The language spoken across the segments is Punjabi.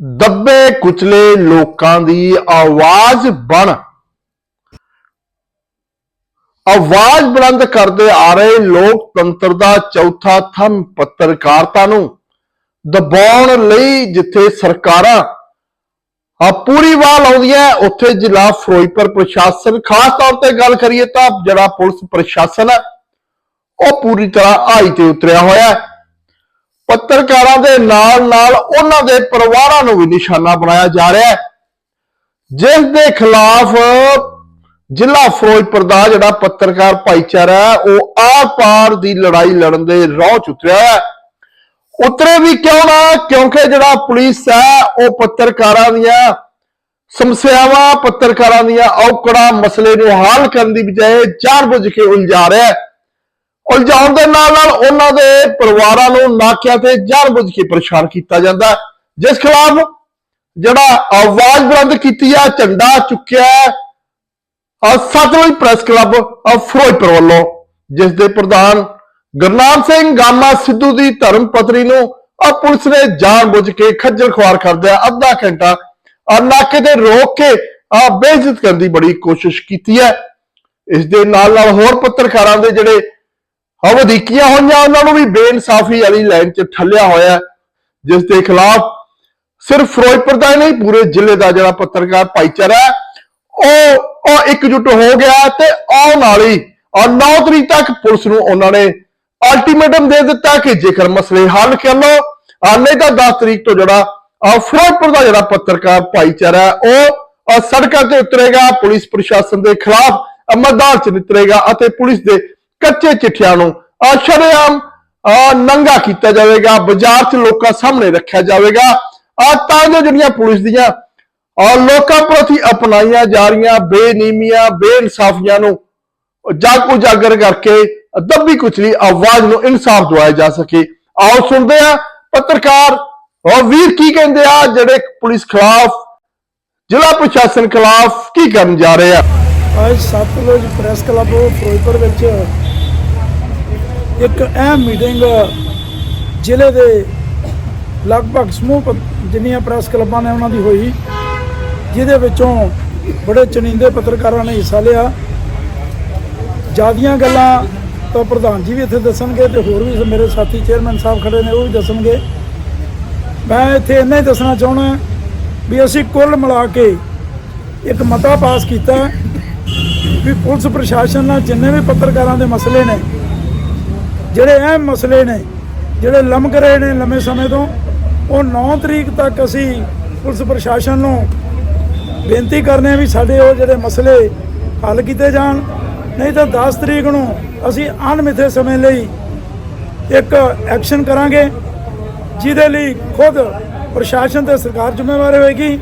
ਦੱਬੇ ਕੁਚਲੇ ਲੋਕਾਂ ਦੀ ਆਵਾਜ਼ ਬਣ। ਆਵਾਜ਼ ਬੁਲੰਦ ਕਰਦੇ ਆ ਰਹੇ ਲੋਕਤੰਤਰ ਦਾ ਚੌਥਾ ਥੰਮ ਪੱਤਰਕਾਰਤਾ ਨੂੰ ਦਬਾਉਣ ਲਈ ਜਿੱਥੇ ਸਰਕਾਰਾਂ ਆ ਪੂਰੀ ਵਾਹ ਲਾਉਂਦੀਆਂ ਉੱਥੇ ਜ਼ਿਲ੍ਹਾ ਫਿਰੋਜ਼ਪੁਰ ਪ੍ਰਸ਼ਾਸਨ, ਖਾਸ ਤੌਰ ਤੇ ਗੱਲ ਕਰੀਏ ਤਾਂ ਜਿਹੜਾ ਪੁਲਿਸ ਪ੍ਰਸ਼ਾਸਨ ਹੈ, ਉਹ ਪੂਰੀ ਤਰ੍ਹਾਂ ਆਈ ਤੇ ਉਤਰਿਆ ਹੋਇਆ ਹੈ। ਪੱਤਰਕਾਰਾਂ ਦੇ ਨਾਲ ਨਾਲ ਉਹਨਾਂ ਦੇ ਪਰਿਵਾਰਾਂ ਨੂੰ ਵੀ ਨਿਸ਼ਾਨਾ ਬਣਾਇਆ ਜਾ ਰਿਹਾ ਹੈ। ਜਿਸ ਦੇ ਖਿਲਾਫ ਜ਼ਿਲ੍ਹਾ ਫਿਰੋਜ਼ਪੁਰ ਦਾ ਜਿਹੜਾ ਪੱਤਰਕਾਰ ਭਾਈਚਾਰਾ ਹੈ, ਉਹ ਆਰ-ਪਾਰ ਦੀ ਲੜਾਈ ਲੜਨ ਦੇ ਰਾਹ 'ਚ ਉਤਰਿਆ ਹੈ। ਉਤਰੇ ਵੀ ਕਿਉਂ ਨਾ? ਕਿਉਂਕਿ ਜਿਹੜਾ ਪੁਲਿਸ ਹੈ, ਉਹ ਪੱਤਰਕਾਰਾਂ ਦੀਆਂ ਸਮੱਸਿਆਵਾਂ, ਪੱਤਰਕਾਰਾਂ ਦੀਆਂ ਔਕੜਾਂ, ਮਸਲੇ ਨੂੰ ਹੱਲ ਕਰਨ ਦੀ ਬਜਾਏ ਜਾਣਬੁੱਝ ਕੇ ਉਲਝਾ ਰਿਹਾ ਹੈ। ਉਲਝਾਉਣ ਦੇ ਨਾਲ ਨਾਲ ਉਹਨਾਂ ਦੇ ਪਰਿਵਾਰਾਂ ਨੂੰ ਨਾਕਿਆਂ ਤੇ ਜਾਣਬੁੱਝ ਕੇ ਪਰੇਸ਼ਾਨ ਕੀਤਾ ਜਾਂਦਾ ਹੈ, ਜਿਸ ਖਿਲਾਫ ਜਿਹੜਾ ਆਵਾਜ਼ ਬੁਲੰਦ ਕੀਤੀ ਹੈ ਝੰਡਾ ਚੁੱਕਿਆ ਸਤਲੁਜ ਪ੍ਰੈਸ ਕਲੱਬ ਫਿਰੋਜ਼ਪੁਰ ਵੱਲੋਂ ਜਿਸ ਦੇ ਪ੍ਰਧਾਨ ਗੁਰਨਾਮ ਸਿੰਘ ਗਾਮਾ ਸਿੱਧੂ ਦੀ ਧਰਮ ਪਤਨੀ ਨੂੰ ਆ ਪੁਲਿਸ ਨੇ ਜਾਣਬੁੱਝ ਕੇ ਖੱਜਲ ਖੁਆਰ ਕਰਦਿਆ ਅੱਧਾ ਘੰਟਾ ਨਾਕੇ ਤੇ ਰੋਕ ਕੇ ਆ ਬੇਇੱਜ਼ਤ ਕਰਨ ਦੀ ਬੜੀ ਕੋਸ਼ਿਸ਼ ਕੀਤੀ ਹੈ। ਇਸ ਦੇ ਨਾਲ ਨਾਲ ਹੋਰ ਪੱਤਰਕਾਰਾਂ ਦੇ ਜਿਹੜੇ ਆ ਵਧੀਕੀਆਂ ਹੋਈਆਂ ਉਹਨਾਂ ਨੂੰ ਵੀ ਬੇਇਨਸਾਫੀ ਵਾਲੀ ਲਾਈਨ 'ਚ ਠੱਲਿਆ ਹੋਇਆ ਹੈ, ਜਿਸ ਦੇ ਖਿਲਾਫ ਸਿਰਫ ਫਿਰੋਜ਼ਪੁਰ ਦਾ ਨਹੀਂ ਪੂਰੇ ਜ਼ਿਲ੍ਹੇ ਦਾ ਜਿਹੜਾ ਪੱਤਰਕਾਰ ਭਾਈਚਾਰਾ ਉਹ ਉਹ ਇਕਜੁੱਟ ਹੋ ਗਿਆ ਤੇ ਆਉਣ ਵਾਲੀ ਔਰ 9 ਤਰੀਕ ਤੱਕ ਪੁਲਿਸ ਨੂੰ ਉਹਨਾਂ ਨੇ ਅਲਟੀਮੇਟਮ ਦੇ ਦਿੱਤਾ ਕਿ ਜੇਕਰ ਮਸਲੇ ਹੱਲ ਕਰ ਲੋ ਆ ਨਹੀਂ ਤਾਂ 10 ਤਰੀਕ ਤੋਂ ਜਿਹੜਾ ਫਿਰੋਜ਼ਪੁਰ ਦਾ ਜਿਹੜਾ ਪੱਤਰਕਾਰ ਭਾਈਚਾਰਾ ਉਹ ਸੜਕਾਂ ਤੇ ਉਤਰੇਗਾ ਪੁਲਿਸ ਪ੍ਰਸ਼ਾਸਨ ਦੇ ਖਿਲਾਫ ਅ, 'ਚ ਨਿਤਰੇਗਾ ਅਤੇ ਪੁਲਿਸ ਦੇ ਕੱਚੇ ਚਿੱਠਿਆਂ ਨੂੰ। ਆ ਨੰਗਾ ਕੀਤਾ ਜਾਵੇਗਾ, ਬਾਜ਼ਾਰ 'ਚ ਲੋਕਾਂ ਸਾਹਮਣੇ ਰੱਖਿਆ ਜਾਵੇਗਾ। ਆ ਤਾਂ ਜੋ ਜਿਹੜੀਆਂ ਪੁਲਿਸ ਦੀਆਂ ਔਰ ਲੋਕਾਂ ਪ੍ਰਤੀ ਅਪਣਾਈਆਂ ਜਾ ਰਹੀਆਂ ਬੇਨੀਮੀਆਂ, ਬੇਇਨਸਾਫੀਆਂ ਨੂੰ ਜਾਗ ਉਜਾਗਰ ਕਰਕੇ ਦੱਬੀ ਕੁਚਲੀ ਆਵਾਜ਼ ਨੂੰ ਇਨਸਾਫ ਦਵਾਇਆ ਜਾ ਸਕੇ। ਆਓ ਸੁਣਦੇ ਆ ਪੱਤਰਕਾਰ ਔਰ ਵੀਰ ਕੀ ਕਹਿੰਦੇ ਆ, ਜਿਹੜੇ ਪੁਲਿਸ ਖਿਲਾਫ, ਜ਼ਿਲ੍ਹਾ ਪ੍ਰਸ਼ਾਸਨ ਖਿਲਾਫ ਕੀ ਕਰਨ ਜਾ ਰਹੇ ਆ? ਅੱਜ ਸਤਲੁਜ ਪ੍ਰੈਸ ਕਲੱਬ ਫਿਰੋਜ਼ਪੁਰ ਵਿੱਚ ਇੱਕ ਅਹਿਮ ਮੀਟਿੰਗ ਜ਼ਿਲ੍ਹੇ ਦੇ ਲਗਭਗ ਸਮੂਹ ਪ- ਜਿੰਨੀਆਂ ਪ੍ਰੈਸ ਕਲੱਬਾਂ ਨੇ ਉਹਨਾਂ ਦੀ ਹੋਈ, ਜਿਹਦੇ ਵਿੱਚੋਂ ਬੜੇ ਚੁਣਿੰਦੇ ਪੱਤਰਕਾਰਾਂ ਨੇ ਹਿੱਸਾ ਲਿਆ। ਜਿਆਦੀਆਂ ਗੱਲਾਂ ਤਾਂ ਪ੍ਰਧਾਨ ਜੀ ਵੀ ਇੱਥੇ ਦੱਸਣਗੇ ਤੇ ਹੋਰ ਵੀ ਮੇਰੇ ਸਾਥੀ ਚੇਅਰਮੈਨ ਸਾਹਿਬ ਖੜੇ ਨੇ, ਉਹ ਵੀ ਦੱਸਣਗੇ। ਮੈਂ ਇੱਥੇ ਇੰਨਾ ਹੀ ਦੱਸਣਾ ਚਾਹੁੰਦਾ ਵੀ ਅਸੀਂ ਕੁੱਲ ਮਿਲਾ ਕੇ ਇੱਕ ਮਤਾ ਪਾਸ ਕੀਤਾ ਵੀ ਪੁਲਿਸ ਪ੍ਰਸ਼ਾਸਨ ਨਾਲ ਜਿੰਨੇ ਵੀ ਪੱਤਰਕਾਰਾਂ ਦੇ ਮਸਲੇ ਨੇ ਜਿਹੜੇ ਅਹਿਮ ਮਸਲੇ ਨੇ, ਜਿਹੜੇ ਲਮਕ ਰਹੇ ਨੇ ਲੰਮੇ ਸਮੇਂ ਤੋਂ, ਉਹ 9 ਤਰੀਕ ਤੱਕ ਅਸੀਂ ਪੁਲਿਸ ਪ੍ਰਸ਼ਾਸਨ ਨੂੰ ਬੇਨਤੀ ਕਰਨੇ ਆ ਵੀ ਸਾਡੇ ਉਹ ਜਿਹੜੇ ਮਸਲੇ ਹੱਲ ਕੀਤੇ ਜਾਣ। ਨਹੀਂ ਤਾਂ 10 ਤਰੀਕ ਨੂੰ ਅਸੀਂ ਅਣਮਿੱਥੇ ਸਮੇਂ ਲਈ ਇੱਕ ਐਕਸ਼ਨ ਕਰਾਂਗੇ, ਜਿਹਦੇ ਲਈ ਖੁਦ ਪ੍ਰਸ਼ਾਸਨ ਤੇ ਸਰਕਾਰ ਜ਼ਿੰਮੇਵਾਰ ਹੋਏਗੀ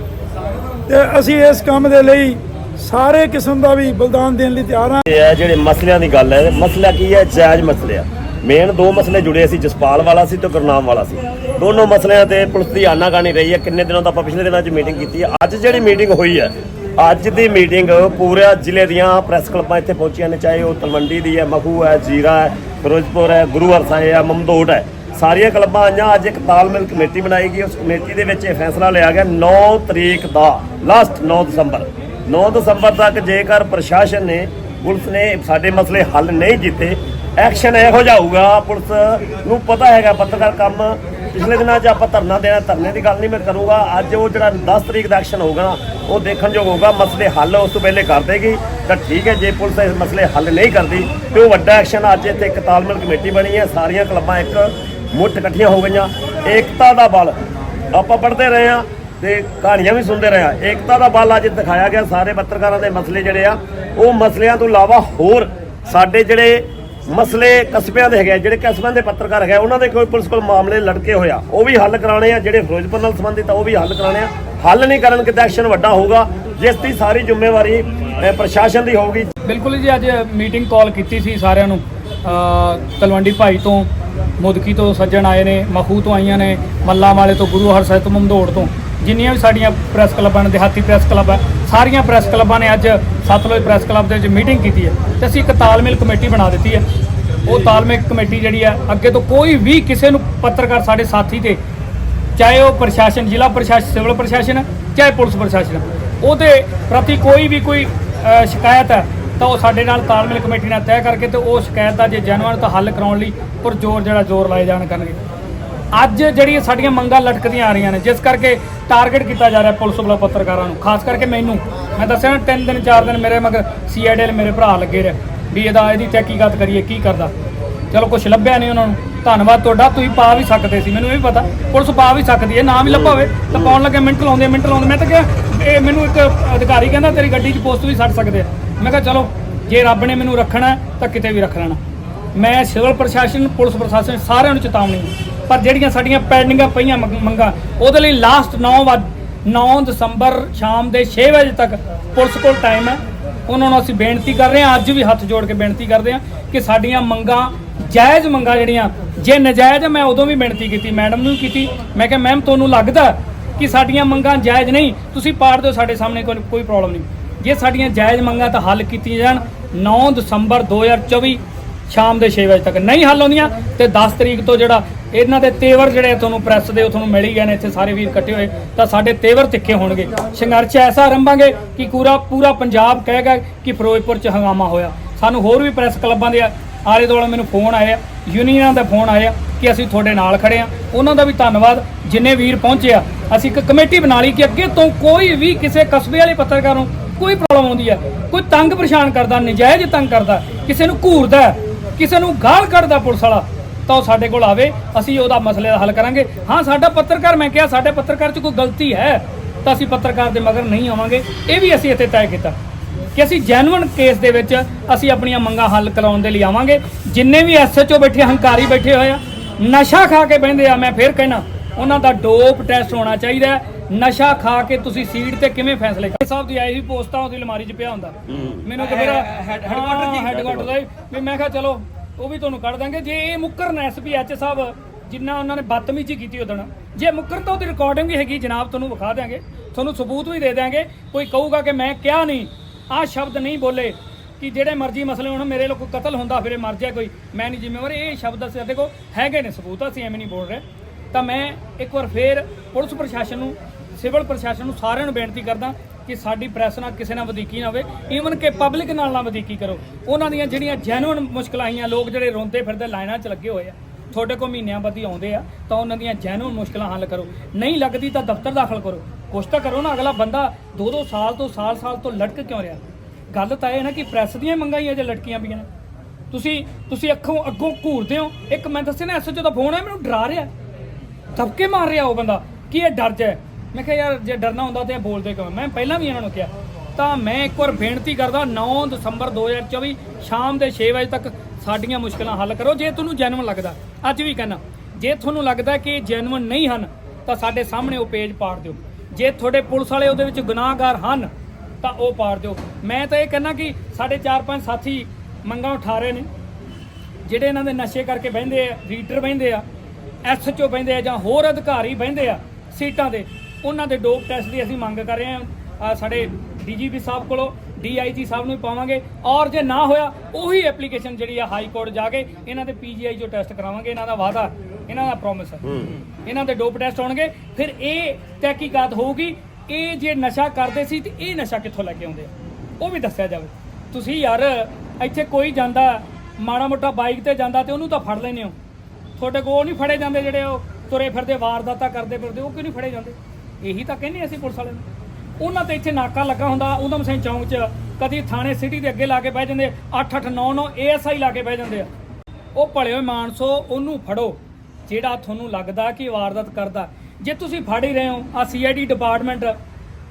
ਤੇ ਅਸੀਂ ਇਸ ਕੰਮ ਦੇ ਲਈ ਸਾਰੇ ਕਿਸਮ ਦਾ ਵੀ ਬਲਿਦਾਨ ਦੇਣ ਲਈ ਤਿਆਰ ਹਾਂ। ਇਹ ਜਿਹੜੇ ਮਸਲਿਆਂ ਦੀ ਗੱਲ ਹੈ, ਮਸਲਾ ਕੀ ਹੈ? ਜਾਇਜ਼ ਮਸਲੇ ਆ। ਮੇਨ ਦੋ ਮਸਲੇ ਜੁੜੇ ਸੀ, ਜਸਪਾਲ ਵਾਲਾ ਸੀ ਤੇ ਗੁਰਨਾਮ ਵਾਲਾ ਸੀ। ਦੋਨੋਂ ਮਸਲਿਆਂ ਤੇ ਪੁਲਿਸ ਦੀ ਆਨਾਕਾਨੀ ਰਹੀ ਹੈ। ਕਿੰਨੇ ਦਿਨਾਂ ਤੋਂ ਆਪਾਂ ਪਿਛਲੇ ਦਿਨਾਂ 'ਚ ਮੀਟਿੰਗ ਕੀਤੀ ਹੈ। ਅੱਜ ਜਿਹੜੀ ਮੀਟਿੰਗ ਹੋਈ ਹੈ, ਅੱਜ ਦੀ ਮੀਟਿੰਗ ਪੂਰੇ ਜ਼ਿਲ੍ਹੇ ਦੀਆਂ ਪ੍ਰੈਸ ਕਲੱਬਾਂ ਇੱਥੇ ਪਹੁੰਚੀਆਂ ਨੇ। ਚਾਹੇ ਉਹ ਤਲਵੰਡੀ ਦੀ ਹੈ, ਮਖੂ ਹੈ, ਜੀਰਾ ਹੈ, ਫਿਰੋਜ਼ਪੁਰ ਹੈ ਗੁਰੂਵਰ ਸਾਹਿਬ ਹੈ, ਮਮਦੋਟ ਹੈ। ਸਾਰੀਆਂ ਕਲੱਬਾਂ ਆਈਆਂ। ਅੱਜ ਇੱਕ ਤਾਲਮੇਲ ਕਮੇਟੀ ਬਣਾਈ ਗਈ। ਉਸ ਕਮੇਟੀ ਦੇ ਵਿੱਚ ਇਹ ਫੈਸਲਾ ਲਿਆ ਗਿਆ 9 ਤਰੀਕ ਦਾ ਲਾਸਟ 9 ਦਸੰਬਰ। 9 ਦਸੰਬਰ ਤੱਕ ਜੇਕਰ ਪ੍ਰਸ਼ਾਸਨ ਨੇ, ਪੁਲਿਸ ਨੇ ਸਾਡੇ ਮਸਲੇ ਹੱਲ ਨਹੀਂ ਕੀਤੇ ਐਕਸ਼ਨ ਇਹੋ ਜਿਹਾ ਹੋਊਗਾ, ਪੁਲਿਸ ਨੂੰ ਪਤਾ ਹੈਗਾ ਪੱਤਰਕਾਰ ਕੰਮ। ਪਿਛਲੇ ਦਿਨਾਂ 'ਚ ਆਪਾਂ ਧਰਨਾ ਦੇਣਾ, ਧਰਨੇ ਦੀ ਗੱਲ ਨਹੀਂ ਮੈਂ ਕਰੂੰਗਾ। ਅੱਜ ਉਹ ਜਿਹੜਾ 10 ਤਰੀਕ ਦਾ ਐਕਸ਼ਨ ਹੋਊਗਾ ਨਾ, ਉਹ ਦੇਖਣ ਯੋਗ ਹੋਊਗਾ, ਮਸਲੇ ਹੱਲ ਉਸ ਤੋਂ ਪਹਿਲੇ ਕਰ ਦੇਗੀ। ਤਾਂ ਠੀਕ ਹੈ, ਜੇ ਪੁਲਿਸ ਇਸ ਮਸਲੇ ਹੱਲ ਨਹੀਂ ਕਰਦੀ, ਤੇ ਉਹ ਵੱਡਾ ਐਕਸ਼ਨ ਅੱਜ ਇੱਥੇ ਇੱਕ ਤਾਲਮੇਲ ਕਮੇਟੀ ਬਣੀ ਹੈ, ਸਾਰੀਆਂ ਕਲੱਬਾਂ ਇੱਕ ਮੁੱਠ ਇਕੱਠੀਆਂ ਹੋ ਗਈਆਂ। ਏਕਤਾ ਦਾ ਬਲ ਆਪਾਂ ਪੜ੍ਹਦੇ ਰਹੇ ਆ ਤੇ ਕਹਾਣੀਆਂ ਵੀ ਸੁਣਦੇ ਰਹੇ ਆ ਏਕਤਾ ਦਾ ਬਲ ਅੱਜ ਦਿਖਾਇਆ ਗਿਆ ਸਾਰੇ ਪੱਤਰਕਾਰਾਂ ਦੇ ਮਸਲੇ ਜਿਹੜੇ ਆ, ਉਹ ਮਸਲਿਆਂ ਤੋਂ ਇਲਾਵਾ ਹੋਰ ਸਾਡੇ ਜਿਹੜੇ ਮਸਲੇ ਕਸਬਿਆਂ ਦੇ ਹੈਗੇ ਆ, ਜਿਹੜੇ ਕਸਬਿਆਂ ਦੇ ਪੱਤਰਕਾਰ ਹੈਗੇ ਆ, ਉਹਨਾਂ ਦੇ ਕੋਈ ਪੁਲਿਸ ਕੋਲ ਮਾਮਲੇ ਲੜਕੇ ਹੋਇਆ ਉਹ ਵੀ ਹੱਲ ਕਰਾਣੇ ਆ ਜਿਹੜੇ ਫਿਰੋਜ਼ਪੁਰ ਨਾਲ ਸੰਬੰਧਿਤ ਆ ਉਹ ਵੀ ਹੱਲ ਕਰਾਣੇ ਆ। ਹੱਲ ਨਹੀਂ ਕਰਨ ਤਾਂ ਐਕਸ਼ਨ ਵੱਡਾ ਹੋਊਗਾ ਜਿਸ ਦੀ ਸਾਰੀ ਜ਼ਿੰਮੇਵਾਰੀ ਅਹ, ਪ੍ਰਸ਼ਾਸਨ ਦੀ ਹੋਊਗੀ। ਬਿਲਕੁਲ ਜੀ ਅੱਜ ਮੀਟਿੰਗ ਕਾਲ ਕੀਤੀ ਸੀ ਸਾਰਿਆਂ ਨੂੰ। ਅ, ਤਲਵੰਡੀ ਭਾਈ ਤੋਂ ਮੁਦਕੀ ਤੋਂ ਸੱਜਣ ਆਏ ਨੇ ਮਖੂ ਤੋਂ ਆਈਆਂ ਨੇ ਮੱਲਾ ਵਾਲੇ ਤੋਂ ਗੁਰੂ ਹਰਸਾਏ ਤੋਂ ਮਮਦੋੜ ਤੋਂ। ਜਿੰਨੀਆਂ ਵੀ ਸਾਡੀਆਂ ਪ੍ਰੈਸ ਕਲੱਬਾਂ ਨੇ, ਦਿਹਾਤੀ ਪ੍ਰੈਸ ਕਲੱਬ ਹੈ ਸਾਰੀਆਂ ਪ੍ਰੈਸ ਕਲੱਬਾਂ ਨੇ ਅੱਜ ਸਤਲੁਜ ਪ੍ਰੈਸ ਕਲੱਬ ਦੇ ਵਿੱਚ ਮੀਟਿੰਗ ਕੀਤੀ ਹੈ ਤੇ ਅਸੀਂ ਇੱਕ ਤਾਲਮੇਲ ਕਮੇਟੀ ਬਣਾ ਦਿੱਤੀ ਹੈ ਉਹ ਤਾਲਮੇਲ ਕਮੇਟੀ ਜਿਹੜੀ ਹੈ ਅੱਗੇ ਤੋਂ ਕੋਈ ਵੀ ਕਿਸੇ ਨੂੰ ਪੱਤਰਕਾਰ ਸਾਡੇ ਸਾਥੀ ਤੇ, ਚਾਹੇ ਉਹ ਪ੍ਰਸ਼ਾਸਨ, ਜ਼ਿਲ੍ਹਾ ਪ੍ਰਸ਼ਾਸਨ, ਸਿਵਲ ਪ੍ਰਸ਼ਾਸਨ, ਚਾਹੇ ਪੁਲਿਸ ਪ੍ਰਸ਼ਾਸਨ, ਉਹਦੇ ਪ੍ਰਤੀ ਕੋਈ ਵੀ ਕੋਈ ਸ਼ਿਕਾਇਤ ਹੈ ਤਾਂ ਉਹ ਸਾਡੇ ਨਾਲ ਤਾਲਮੇਲ ਕਮੇਟੀ ਨਾਲ ਤੈਅ ਕਰਕੇ ਤੇ ਉਹ ਸ਼ਿਕਾਇਤ ਦਾ ਜੇ ਜੈਨੂਅਨ ਤਾਂ ਹੱਲ ਕਰਾਉਣ ਲਈ ਪਰ ਜ਼ੋਰ ਜਿਹੜਾ ਜ਼ੋਰ ਲਾਏ ਜਾਣ ਕਰਨਗੇ। ਅੱਜ ਜਿਹੜੀਆਂ ਸਾਡੀਆਂ ਮੰਗਾਂ ਲਟਕਦੀਆਂ ਆ ਰਹੀਆਂ ਨੇ, ਜਿਸ ਕਰਕੇ ਟਾਰਗੇਟ ਕੀਤਾ ਜਾ ਰਿਹਾ ਪੁਲਿਸ ਵੱਲੋਂ ਪੱਤਰਕਾਰਾਂ ਨੂੰ, ਖਾਸ ਕਰਕੇ ਮੈਨੂੰ। ਮੈਂ ਦੱਸਿਆ ਨਾ, ਤਿੰਨ ਦਿਨ, ਚਾਰ ਦਿਨ ਮੇਰੇ ਮਗਰ ਸੀਆਈਡੀ ਮੇਰੇ ਭਰਾ ਲੱਗੇ ਰਹੇ। ਵੀ ਇਹਦਾ ਇਹਦੀ ਤਹਿਕੀਕਾਤ ਕਰੀਏ, ਕੀ ਕਰਦਾ? ਚਲੋ ਕੁਝ ਲੱਭਿਆ ਨਹੀਂ ਉਹਨਾਂ ਨੂੰ। ਧੰਨਵਾਦ ਤੁਹਾਡਾ, ਤੁਸੀਂ ਪਾ ਵੀ ਸਕਦੇ ਸੀ, ਮੈਨੂੰ ਇਹ ਵੀ ਪਤਾ। ਪੁਲਿਸ ਪਾ ਵੀ ਸਕਦੀ ਹੈ, ਨਾ ਵੀ ਲੱਭਾ ਹੋਵੇ ਤਾਂ ਪਾਉਣ ਲੱਗੇ, ਮਿੰਟ ਲਾਉਂਦੇ ਮਿੰਟ ਲਾਉਂਦੇ। ਮੈਂ ਤਾਂ ਕਿਹਾ, ਇਹ ਮੈਨੂੰ ਇੱਕ ਅਧਿਕਾਰੀ ਕਹਿੰਦਾ, ਤੇਰੀ ਗੱਡੀ 'ਚ ਪੋਸਟ ਵੀ ਛੱਡ ਸਕਦੇ ਆ। ਮੈਂ ਕਿਹਾ, ਚਲੋ, ਜੇ ਰੱਬ ਨੇ ਮੈਨੂੰ ਰੱਖਣਾ ਤਾਂ ਕਿਤੇ ਵੀ ਰੱਖ ਲੈਣਾ। ਮੈਂ ਸਿਵਲ ਪ੍ਰਸ਼ਾਸਨ, ਪੁਲਿਸ ਪ੍ਰਸ਼ਾਸਨ ਸਾਰਿਆਂ ਨੂੰ ਚੇਤਾਵਨੀ ਪਰ ਜਿਹੜੀਆਂ ਸਾਡੀਆਂ ਪੈਂਡਿੰਗਾਂ ਪਈਆਂ ਮੰਗ- ਮੰਗਾਂ ਉਹਦੇ ਲਈ ਲਾਸਟ 9 ਵਜੇ 9 ਦਸੰਬਰ ਸ਼ਾਮ ਦੇ 6 ਵਜੇ ਤੱਕ ਪੁਲਿਸ ਕੋਲ ਟਾਈਮ ਹੈ। ਉਹਨਾਂ ਨੂੰ ਅਸੀਂ ਬੇਨਤੀ ਕਰ ਰਹੇ ਹਾਂ ਅੱਜ ਵੀ ਹੱਥ ਜੋੜ ਕੇ ਬੇਨਤੀ ਕਰਦੇ ਹਾਂ ਕਿ ਸਾਡੀਆਂ ਮੰਗਾਂ ਜਾਇਜ਼ ਮੰਗਾਂ ਜਿਹੜੀਆਂ ਜੇ ਨਜਾਇਜ਼ ਹੈ, ਮੈਂ ਉਦੋਂ ਵੀ ਬੇਨਤੀ ਕੀਤੀ ਮੈਡਮ ਨੂੰ ਵੀ ਕੀਤੀ। ਮੈਂ ਕਿਹਾ ਮੈਮ ਤੁਹਾਨੂੰ ਲੱਗਦਾ ਕਿ ਸਾਡੀਆਂ ਮੰਗਾਂ ਜਾਇਜ਼ ਨਹੀਂ? ਤੁਸੀਂ ਪਾੜ ਦਿਓ ਸਾਡੇ ਸਾਹਮਣੇ ਕੋਈ ਕੋਈ ਪ੍ਰੋਬਲਮ ਨਹੀਂ। ਜੇ ਸਾਡੀਆਂ ਜਾਇਜ਼ ਮੰਗਾਂ ਤਾਂ ਹੱਲ ਕੀਤੀਆਂ ਜਾਣ 9 ਦਸੰਬਰ 2024 ਸ਼ਾਮ ਦੇ 6 ਵਜੇ ਤੱਕ ਨਹੀਂ ਹੱਲ ਹੁੰਦੀਆਂ ਤੇ 10 ਤਰੀਕ ਤੋਂ ਜਿਹੜਾ ਇਹਨਾਂ ਦੇ ਤੇਵਰ ਜਿਹੜੇ ਤੁਹਾਨੂੰ ਪ੍ਰੈਸ ਦੇ ਉਹ ਤੁਹਾਨੂੰ ਮਿਲ ਹੀ ਗਏ ਨੇ, ਇੱਥੇ ਸਾਰੇ ਵੀਰ ਇਕੱਠੇ ਹੋਏ, ਤਾਂ ਸਾਡੇ ਤੇਵਰ ਤਿੱਖੇ ਹੋਣਗੇ। ਸੰਘਰਸ਼ ਐਸਾ ਆਰੰਭਾਂਗੇ ਕਿ ਪੂਰਾ ਪੂਰਾ ਪੰਜਾਬ ਕਹੇਗਾ ਕਿ ਫਿਰੋਜ਼ਪੁਰ 'ਚ ਹੰਗਾਮਾ ਹੋਇਆ। ਸਾਨੂੰ ਹੋਰ ਵੀ ਪ੍ਰੈਸ ਕਲੱਬਾਂ ਦੇ ਆਲੇ ਦੁਆਲੇ ਮੈਨੂੰ ਫੋਨ ਆਏ ਆ, ਯੂਨੀਅਨਾਂ ਦਾ ਫੋਨ ਆਇਆ ਕਿ ਅਸੀਂ ਤੁਹਾਡੇ ਨਾਲ ਖੜੇ ਆ। ਉਹਨਾਂ ਦਾ ਵੀ ਧੰਨਵਾਦ, ਜਿੰਨੇ ਵੀਰ ਪਹੁੰਚੇ ਆ, ਅਸੀਂ ਇੱਕ ਕਮੇਟੀ ਬਣਾ ਲਈ ਕਿ ਅੱਗੇ ਤੋਂ ਕੋਈ ਵੀ ਕਿਸੇ ਕਸਬੇ ਵਾਲੇ ਪੱਤਰਕਾਰ ਨੂੰ ਕੋਈ ਪ੍ਰੋਬਲਮ ਆਉਂਦੀ ਹੈ ਕੋਈ ਤੰਗ ਪਰੇਸ਼ਾਨ ਕਰਦਾ, ਨਜਾਇਜ਼ ਤੰਗ ਕਰਦਾ, ਕਿਸੇ ਨੂੰ ਘੂਰਦਾ ਕਿਸੇ ਨੂੰ ਗਾਲ ਕੱਢਦਾ ਪੁਲਿਸ ਵਾਲਾ, ਤਾਂ ਉਹ ਸਾਡੇ ਕੋਲ ਆਵੇ, ਅਸੀਂ ਉਹਦਾ ਮਸਲੇ ਦਾ ਹੱਲ ਕਰਾਂਗੇ। ਹਾਂ, ਸਾਡਾ ਪੱਤਰਕਾਰ, ਮੈਂ ਕਿਹਾ ਸਾਡੇ ਪੱਤਰਕਾਰ 'ਚ ਕੋਈ ਗਲਤੀ ਹੈ, ਤਾਂ ਅਸੀਂ ਪੱਤਰਕਾਰ ਦੇ ਮਗਰ ਨਹੀਂ ਆਵਾਂਗੇ। ਇਹ ਵੀ ਅਸੀਂ ਇੱਥੇ ਤੈਅ ਕੀਤਾ ਕਿ ਅਸੀਂ ਜੈਨੂਇਨ ਕੇਸ ਦੇ ਵਿੱਚ ਅਸੀਂ ਆਪਣੀਆਂ ਮੰਗਾਂ ਹੱਲ ਕਰਾਉਣ ਦੇ ਲਈ ਆਵਾਂਗੇ। ਜਿੰਨੇ ਵੀ ਐਸਐਚਓ ਬੈਠੇ, ਹੰਕਾਰੀ ਬੈਠੇ ਹੋਏ ਆ, ਨਸ਼ਾ ਖਾ ਕੇ ਬਹਿੰਦੇ ਆ, ਮੈਂ ਫੇਰ ਕਹਿਣਾ, ਉਹਨਾਂ ਦਾ ਡੋਪ ਟੈਸਟ ਹੋਣਾ ਚਾਹੀਦਾ ਨਸ਼ਾ ਖਾ ਕੇ ਤੁਸੀਂ ਸੀਟ ਤੇ ਕਿਵੇਂ ਫੈਸਲੇ ਕਰ ਸਾਹਿਬ ਦੀ ਆਈ ਸੀ ਪੋਸਟਾਂ ਉਹਦੀ ਅਲਮਾਰੀ 'ਚ ਪਿਆ ਹੁੰਦਾ। ਮੈਨੂੰ ਕਿ ਮੇਰਾ ਹੈਡਕੁਆਟਰ ਜੀ ਹੈਡਕੁਆਟਰ ਦਾ ਵੀ ਮੈਂ ਕਿਹਾ ਚਲੋ ਉਹ ਵੀ ਤੁਹਾਨੂੰ ਕੱਢ ਦਾਂਗੇ। ਜੇ ਇਹ ਮੁੱਕਰਨ ਐਸਪੀ ਐਚ ਸਾਹਿਬ ਜਿੰਨਾ ਉਹਨਾਂ ਨੇ ਬਦਤਮੀਜ਼ੀ ਕੀਤੀ ਉਦੋਂ ਜੇ ਮੁੱਕਰ ਤਾਂ ਉਹਦੀ ਰਿਕਾਰਡਿੰਗ ਵੀ ਹੈਗੀ ਜਨਾਬ ਤੁਹਾਨੂੰ ਵਿਖਾ ਦਿਆਂਗੇ। ਤੁਹਾਨੂੰ ਸਬੂਤ ਵੀ ਦੇ ਦਿਆਂਗੇ। ਕੋਈ ਕਹੂਗਾ ਕਿ ਮੈਂ ਕਿਹਾ ਨਹੀਂ। ਆਹ ਸ਼ਬਦ ਨਹੀਂ ਬੋਲੇ ਕਿ ਜਿਹੜੇ ਮਰਜ਼ੀ ਮਸਲੇ ਹੁਣ ਮੇਰੇ ਲੋਕ ਕਤਲ ਹੁੰਦਾ ਫਿਰੇ ਮਰ ਜਾ ਕੋਈ। ਮੈਂ ਨਹੀਂ ਜ਼ਿੰਮੇਵਾਰ। ਇਹ ਸ਼ਬਦ ਅਸੀਂ ਦੇਖੋ ਹੈਗੇ ਨੇ ਸਬੂਤ ਅਸੀਂ ਐਵੇਂ ਨਹੀਂ ਬੋਲ ਰਹੇ। ਤਾਂ ਮੈਂ ਇੱਕ ਵਾਰ ਫੇਰ ਪੁਲਿਸ ਪ੍ਰਸ਼ਾਸਨ ਨੂੰ ਸਿਵਲ ਪ੍ਰਸ਼ਾਸਨ ਨੂੰ ਸਾਰਿਆਂ ਨੂੰ ਬੇਨਤੀ ਕਰਦਾ ਕਿ ਸਾਡੀ ਪ੍ਰੈਸ ਨਾਲ ਕਿਸੇ ਨਾਲ ਵਧੀਕੀ ਨਾ ਹੋਵੇ ਈਵਨ ਕਿ ਪਬਲਿਕ ਨਾਲ ਨਾ ਵਧੀਕੀ ਕਰੋ। ਉਹਨਾਂ ਦੀਆਂ ਜਿਹੜੀਆਂ ਜੈਨੂਇਨ ਮੁਸ਼ਕਲਾਂ ਆਈਆਂ, ਲੋਕ ਜਿਹੜੇ ਰੋਂਦੇ ਫਿਰਦੇ ਲਾਈਨਾਂ 'ਚ ਲੱਗੇ ਹੋਏ ਆ, ਤੁਹਾਡੇ ਕੋਲ ਮਹੀਨਿਆਂ ਬੱਧੀ ਆਉਂਦੇ ਆ, ਤਾਂ ਉਹਨਾਂ ਦੀਆਂ ਜੈਨੂਇਨ ਮੁਸ਼ਕਲਾਂ ਹੱਲ ਕਰੋ। ਨਹੀਂ ਲੱਗਦੀ ਤਾਂ ਦਫ਼ਤਰ ਦਾਖਲ ਕਰੋ। ਕੁਛ ਤਾਂ ਕਰੋ ਨਾ, ਅਗਲਾ ਬੰਦਾ ਦੋ ਦੋ ਸਾਲ ਤੋਂ ਸਾਲ ਸਾਲ ਤੋਂ ਲਟਕ ਕਿਉਂ ਰਿਹਾ? ਗੱਲ ਤਾਂ ਇਹ ਨਾ ਕਿ ਪ੍ਰੈਸ ਦੀਆਂ ਮੰਗਾਂ ਹੀ ਅਜੇ ਲਟਕੀਆਂ ਪਈਆਂ ਨੇ। ਤੁਸੀਂ ਤੁਸੀਂ ਅੱਖੋਂ ਅੱਗੋਂ ਘੂਰਦੇ ਹੋ। ਇੱਕ ਮੈਂ ਦੱਸਿਆ ਨਾ ਐਸਐਚਓ ਦਾ ਫੋਨ ਹੈ ਮੈਨੂੰ ਡਰਾ ਰਿਹਾ। ਧੱਕੇ ਮਾਰ ਰਿਹਾ ਉਹ ਬੰਦਾ। ਕੀ ਇਹ ਡਰ ਜਾ ਮੈਂ ਕਿਹਾ ਯਾਰ ਜੇ ਡਰਨਾ ਹੁੰਦਾ ਤੇ ਇਹ ਬੋਲਦੇ ਕਿਉਂ? ਮੈਂ ਪਹਿਲਾਂ ਵੀ ਇਹਨਾਂ ਨੂੰ ਕਿਹਾ। ਤਾਂ ਮੈਂ ਇੱਕ ਵਾਰ ਬੇਨਤੀ ਕਰਦਾ 9 ਦਸੰਬਰ 2024 ਸ਼ਾਮ ਦੇ 6 ਵਜੇ ਤੱਕ ਸਾਡੀਆਂ ਮੁਸ਼ਕਲਾਂ ਹੱਲ ਕਰੋ। ਜੇ ਤੁਹਾਨੂੰ ਜੈਨੂਇਨ ਲੱਗਦਾ, ਅੱਜ ਵੀ ਕਹਿਣਾ ਜੇ ਤੁਹਾਨੂੰ ਲੱਗਦਾ ਕਿ ਜੈਨੂਇਨ ਨਹੀਂ ਹਨ, ਤਾਂ ਸਾਡੇ ਸਾਹਮਣੇ ਉਹ ਪੇਜ ਪਾੜ ਦਿਓ। ਜੇ ਤੁਹਾਡੇ ਪੁਲਿਸ ਵਾਲੇ ਉਹਦੇ ਵਿੱਚ ਗੁਨਾਹਗਾਰ ਹਨ, ਤਾਂ ਉਹ ਪਾੜ ਦਿਓ। ਮੈਂ ਤਾਂ ਇਹ ਕਹਿਣਾ ਕਿ ਸਾਡੇ 4-5 ਸਾਥੀ ਮੰਗਾਂ ਉਠਾ ਰਹੇ ਨੇ, ਜਿਹੜੇ ਇਹਨਾਂ ਦੇ ਨਸ਼ੇ ਕਰਕੇ ਬਹਿੰਦੇ ਆ ਰੀਡਰ ਬਹਿੰਦੇ ਆ ਐਸਐਚਓ ਬਹਿੰਦੇ ਆ ਜਾਂ ਹੋਰ ਅਧਿਕਾਰੀ ਬਹਿੰਦੇ ਆ ਸੀਟਾਂ ਦੇ ਉਹਨਾਂ ਦੇ ਡੋਪ ਟੈਸਟ ਦੀ ਅਸੀਂ ਮੰਗ ਕਰ ਰਹੇ ਹਾਂ। ਸਾਡੇ ਡੀਜੀਪੀ ਸਾਹਿਬ ਕੋਲੋਂ ਡੀਆਈਜੀ ਸਾਹਿਬ ਨੂੰ ਪਾਵਾਂਗੇ। ਔਰ ਜੇ ਨਾ ਹੋਇਆ ਉਹੀ ਐਪਲੀਕੇਸ਼ਨ ਜਿਹੜੀ ਆ ਹਾਈ ਕੋਰਟ ਜਾ ਕੇ ਇਹਨਾਂ ਦੇ ਪੀਜੀਆਈ ਜੋ ਟੈਸਟ ਕਰਾਵਾਂਗੇ। ਇਹਨਾਂ ਦਾ ਵਾਅਦਾ ਇਹਨਾਂ ਦਾ ਪ੍ਰੋਮਿਸ ਹੈ। ਇਹਨਾਂ ਦੇ ਡੋਪ ਟੈਸਟ ਹੋਣਗੇ। ਫਿਰ ਇਹ ਤਹਿਕੀਕਾਤ ਹੋਊਗੀ ਇਹ ਜੇ ਨਸ਼ਾ ਕਰਦੇ ਸੀ ਤੇ ਇਹ ਨਸ਼ਾ ਕਿੱਥੋਂ ਲੈ ਕੇ ਆਉਂਦੇ ਆ? ਉਹ ਵੀ ਦੱਸਿਆ ਜਾਵੇ। ਤੁਸੀਂ ਯਾਰ ਇੱਥੇ ਕੋਈ ਜਾਂਦਾ ਮਾੜਾ ਮੋਟਾ ਬਾਈਕ ਤੇ ਜਾਂਦਾ ਤੇ ਉਹਨੂੰ ਤਾਂ ਫੜ ਲੈਨੇ ਹੋ। ਤੁਹਾਡੇ ਕੋਲ ਉਹ ਨਹੀਂ ਫੜੇ ਜਾਂਦੇ ਜਿਹੜੇ ਉਹ ਤੁਰੇ ਫਿਰਦੇ ਵਾਰਦਾਤਾਂ ਕਰਦੇ ਫਿਰਦੇ ਉਹ ਕਿਉਂ ਨਹੀਂ ਫੜੇ ਜਾਂਦੇ? ਇਹੀ ਤਾਂ ਕਹਿੰਦੇ ਅਸੀਂ ਪੁਲਿਸ ਵਾਲਿਆਂ ਨੂੰ। ਉਹਨਾਂ ਤੇ ਇੱਥੇ ਨਾਕਾ ਲੱਗਾ ਹੁੰਦਾ ਉਦਮ ਸਿੰਘ ਚੌਂਕ 'ਚ। ਕਦੀ ਥਾਣੇ ਸਿਟੀ ਦੇ ਅੱਗੇ ਲਾ ਕੇ ਬਹਿ ਜਾਂਦੇ 8 8 9 9 ਏਐਸਆਈ ਲਾ ਕੇ ਬਹਿ ਜਾਂਦੇ ਆ। ਉਹ ਭਲੇ ਹੋਏ ਮਾਨਸੋ, ਉਹਨੂੰ ਫੜੋ, ਜਿਹੜਾ ਤੁਹਾਨੂੰ ਲੱਗਦਾ ਕਿ ਵਾਰਦਾਤ ਕਰਦਾ। ਜੇ ਤੁਸੀਂ ਫੜ ਹੀ ਰਹੇ ਹੋ ਆ ਸੀਆਈਡੀ ਡਿਪਾਰਟਮੈਂਟ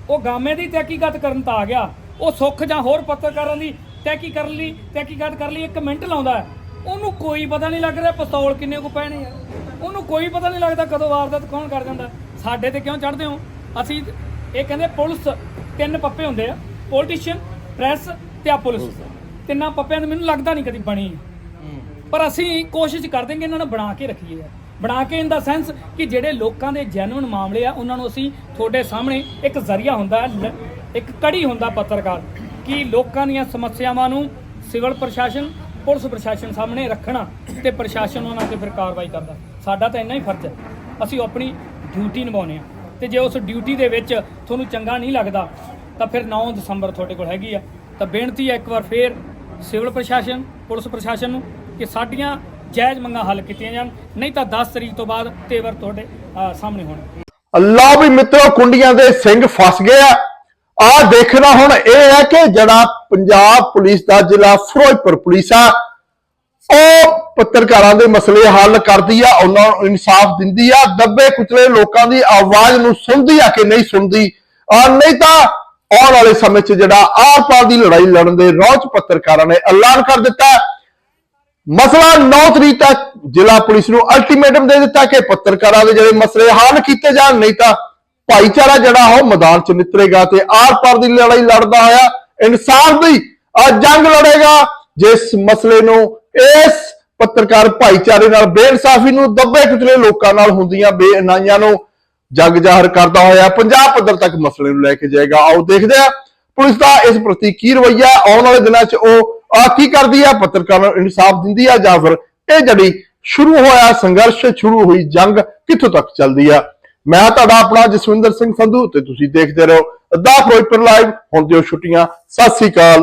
ਉਹ ਗਾਮੇ ਦੀ ਤਹਿਕੀਕਾਤ ਕਰਨ ਤਾਂ ਆ ਗਿਆ। ਉਹ ਸੁੱਖ ਜਾਂ ਹੋਰ ਪੱਤਰਕਾਰਾਂ ਦੀ ਤਹਿਕੀ ਕਰਨ ਲਈ, ਤਹਿਕੀਕਾਤ ਕਰਨ ਲਈ, ਇੱਕ ਮਿੰਟ ਲਾਉਂਦਾ ਉਹਨੂੰ ਕੋਈ ਪਤਾ ਨਹੀਂ ਲੱਗ ਰਿਹਾ ਪਿਸਤੌਲ ਕਿੰਨੇ ਕੋ ਪੈਣੇ ਆ। ਉਹਨੂੰ ਕੋਈ ਪਤਾ ਨਹੀਂ ਲੱਗਦਾ ਕਦੋਂ ਵਾਰਦਾਤ ਕੌਣ ਕਰ ਜਾਂਦਾ। ਸਾਡੇ ਤੇ ਕਿਉਂ ਚੜਦੇ ਹੋ? ਅਸੀਂ ਇਹ ਕਹਿੰਦੇ ਪੁਲਿਸ ਤਿੰਨ ਪੱਪੇ ਹੁੰਦੇ ਆ ਪੋਲੀਟੀਸ਼ੀਅਨ ਪ੍ਰੈਸ ਤੇ ਆ ਪੁਲਿਸ। ਤਿੰਨਾਂ ਪੱਪਿਆਂ ਦੀ ਮੈਨੂੰ ਲੱਗਦਾ ਨਹੀਂ ਕਦੀ ਬਣੀ। ਪਰ ਅਸੀਂ ਕੋਸ਼ਿਸ਼ ਕਰਦੇ ਕਿ ਇਹਨਾਂ ਨੂੰ ਬਣਾ ਕੇ ਰੱਖੀਏ। ਬਣਾ ਕੇ ਇਨ ਦਾ ਸੈਂਸ ਕਿ ਜਿਹੜੇ ਲੋਕਾਂ ਦੇ ਜੈਨੂਇਨ ਮਾਮਲੇ ਆ ਉਹਨਾਂ ਨੂੰ ਅਸੀਂ ਤੁਹਾਡੇ ਸਾਹਮਣੇ ਇੱਕ ਜ਼ਰੀਆ ਹੁੰਦਾ ਇੱਕ ਕੜੀ ਹੁੰਦਾ ਪੱਤਰਕਾਰ ਕਿ ਲੋਕਾਂ ਦੀਆਂ ਸਮੱਸਿਆਵਾਂ ਨੂੰ ਸਿਵਲ ਪ੍ਰਸ਼ਾਸਨ ਪੁਲਿਸ ਪ੍ਰਸ਼ਾਸਨ ਸਾਹਮਣੇ ਰੱਖਣਾ ਤੇ ਪ੍ਰਸ਼ਾਸਨ ਉਹਨਾਂ ਤੇ ਫਿਰ ਕਾਰਵਾਈ ਕਰਦਾ। ਸਾਡਾ ਤਾਂ ਇੰਨਾ ਹੀ ਫਰਜ਼ ਹੈ। ਅਸੀਂ ਆਪਣੀ ਡਿਊਟੀ ਨਿਭਾਉਂਦੇ ਆ ਤੇ ਜੇ ਉਸ ਡਿਊਟੀ ਦੇ ਵਿੱਚ ਤੁਹਾਨੂੰ ਚੰਗਾ ਨਹੀਂ ਲੱਗਦਾ, ਤਾਂ ਫਿਰ 9 ਦਸੰਬਰ ਤੁਹਾਡੇ ਕੋਲ ਹੈਗੀ ਆ। ਤਾਂ ਬੇਨਤੀ ਹੈ ਇੱਕ ਵਾਰ ਫੇਰ ਸਿਵਲ ਪ੍ਰਸ਼ਾਸਨ, ਪੁਲਿਸ ਪ੍ਰਸ਼ਾਸਨ ਨੂੰ ਕਿ ਸਾਡੀਆਂ ਜਾਇਜ਼ ਮੰਗਾਂ ਹੱਲ ਕੀਤੀਆਂ ਜਾਣ। ਨਹੀਂ ਤਾਂ 10 ਤਰੀਕ ਤੋਂ ਬਾਅਦ ਤੇਵਰ ਤੁਹਾਡੇ ਸਾਹਮਣੇ ਹੋਣਗੇ ਅੱਲਾ ਵੀ ਮਿੱਤਰੋ, ਕੁੰਡੀਆਂ ਦੇ ਸਿੰਘ ਫਸ ਗਏ ਆ। ਆ ਦੇਖਣਾ ਹੁਣ ਇਹ ਹੈ ਕਿ ਜਿਹੜਾ ਪੰਜਾਬ ਪੁਲਿਸ ਦਾ ਜ਼ਿਲ੍ਹਾ ਫਿਰੋਜ਼ਪੁਰ ਪੁਲਿਸ ਆ ਉਹ ਪੱਤਰਕਾਰਾਂ ਦੇ ਮਸਲੇ ਹੱਲ ਕਰਦੀ ਆ, ਉਹਨਾਂ ਨੂੰ ਇਨਸਾਫ ਦਿੰਦੀ ਆ, ਦੱਬੇ ਕੁਚਲੇ ਲੋਕਾਂ ਦੀ ਆਵਾਜ਼ ਨੂੰ ਸੁਣਦੀ ਆ ਕਿ ਨਹੀਂ ਸੁਣਦੀ? ਆ, ਨਹੀਂ ਤਾਂ ਆਉਣ ਵਾਲੇ ਸਮੇਂ 'ਚ ਜਿਹੜਾ ਆਰ ਪਾਰ ਦੀ ਲੜਾਈ ਲੜਨ ਦੇ ਰੌਚ ਪੱਤਰਕਾਰਾਂ ਨੇ ਐਲਾਨ ਕਰ ਦਿੱਤਾ। ਮਸਲਾ 9 ਤਰੀਕ ਤੱਕ ਜ਼ਿਲ੍ਹਾ ਪੁਲਿਸ ਨੂੰ ਅਲਟੀਮੇਟਮ ਦੇ ਦਿੱਤਾ ਕਿ ਪੱਤਰਕਾਰਾਂ ਦੇ ਜਿਹੜੇ ਮਸਲੇ ਹੱਲ ਕੀਤੇ ਜਾਣ, ਨਹੀਂ ਤਾਂ ਭਾਈਚਾਰਾ ਜਿਹੜਾ ਉਹ ਮੈਦਾਨ 'ਚ ਨਿਤਰੇਗਾ ਤੇ ਆਰ ਪਾਰ ਦੀ ਲੜਾਈ ਲੜਦਾ ਹੋਇਆ ਇਨਸਾਫ ਦੀ ਜੰਗ ਲੜੇਗਾ। ਜਿਸ ਮਸਲੇ ਨੂੰ ਇਸ ਪੱਤਰਕਾਰ ਭਾਈਚਾਰੇ ਨਾਲ ਬੇਇਨਸਾਫੀ ਨੂੰ ਦੱਬੇ ਕੁਚਲੇ ਲੋਕਾਂ ਨਾਲ ਹੁੰਦੀਆਂ ਬੇਇਨਾਈਆਂ ਨੂੰ ਜਗ ਜ਼ਾਹਰ ਕਰਦਾ ਹੋਇਆ ਪੰਜਾਬ ਪੱਧਰ ਤੱਕ ਮਸਲੇ ਨੂੰ ਲੈ ਕੇ ਜਾਏਗਾ। ਆਓ ਦੇਖਦੇ ਆ ਪੁਲਿਸ ਦਾ ਇਸ ਪ੍ਰਤੀ ਕੀ ਰਵੱਈਆ, ਆਉਣ ਵਾਲੇ ਦਿਨਾਂ 'ਚ ਉਹ ਆ ਕੀ ਕਰਦੀ ਆ, ਪੱਤਰਕਾਰਾਂ ਨੂੰ ਇਨਸਾਫ ਦਿੰਦੀ ਆ ਜਾਂ ਫਿਰ ਇਹ ਜਿਹੜੀ ਸ਼ੁਰੂ ਹੋਇਆ ਸੰਘਰਸ਼, ਸ਼ੁਰੂ ਹੋਈ ਜੰਗ ਕਿੱਥੋਂ ਤੱਕ ਚੱਲਦੀ ਆ? ਮੈਂ ਤੁਹਾਡਾ ਆਪਣਾ ਜਸਵਿੰਦਰ ਸਿੰਘ ਸੰਧੂ ਤੇ ਤੁਸੀਂ ਦੇਖਦੇ ਰਹੋ। ਦਾ ਫਿਰੋਜ਼ਪੁਰ ਲਾਈਵ ਹੁਣ ਦਿਓ ਛੁੱਟੀਆਂ। ਸਤਿ ਸ੍ਰੀ ਅਕਾਲ।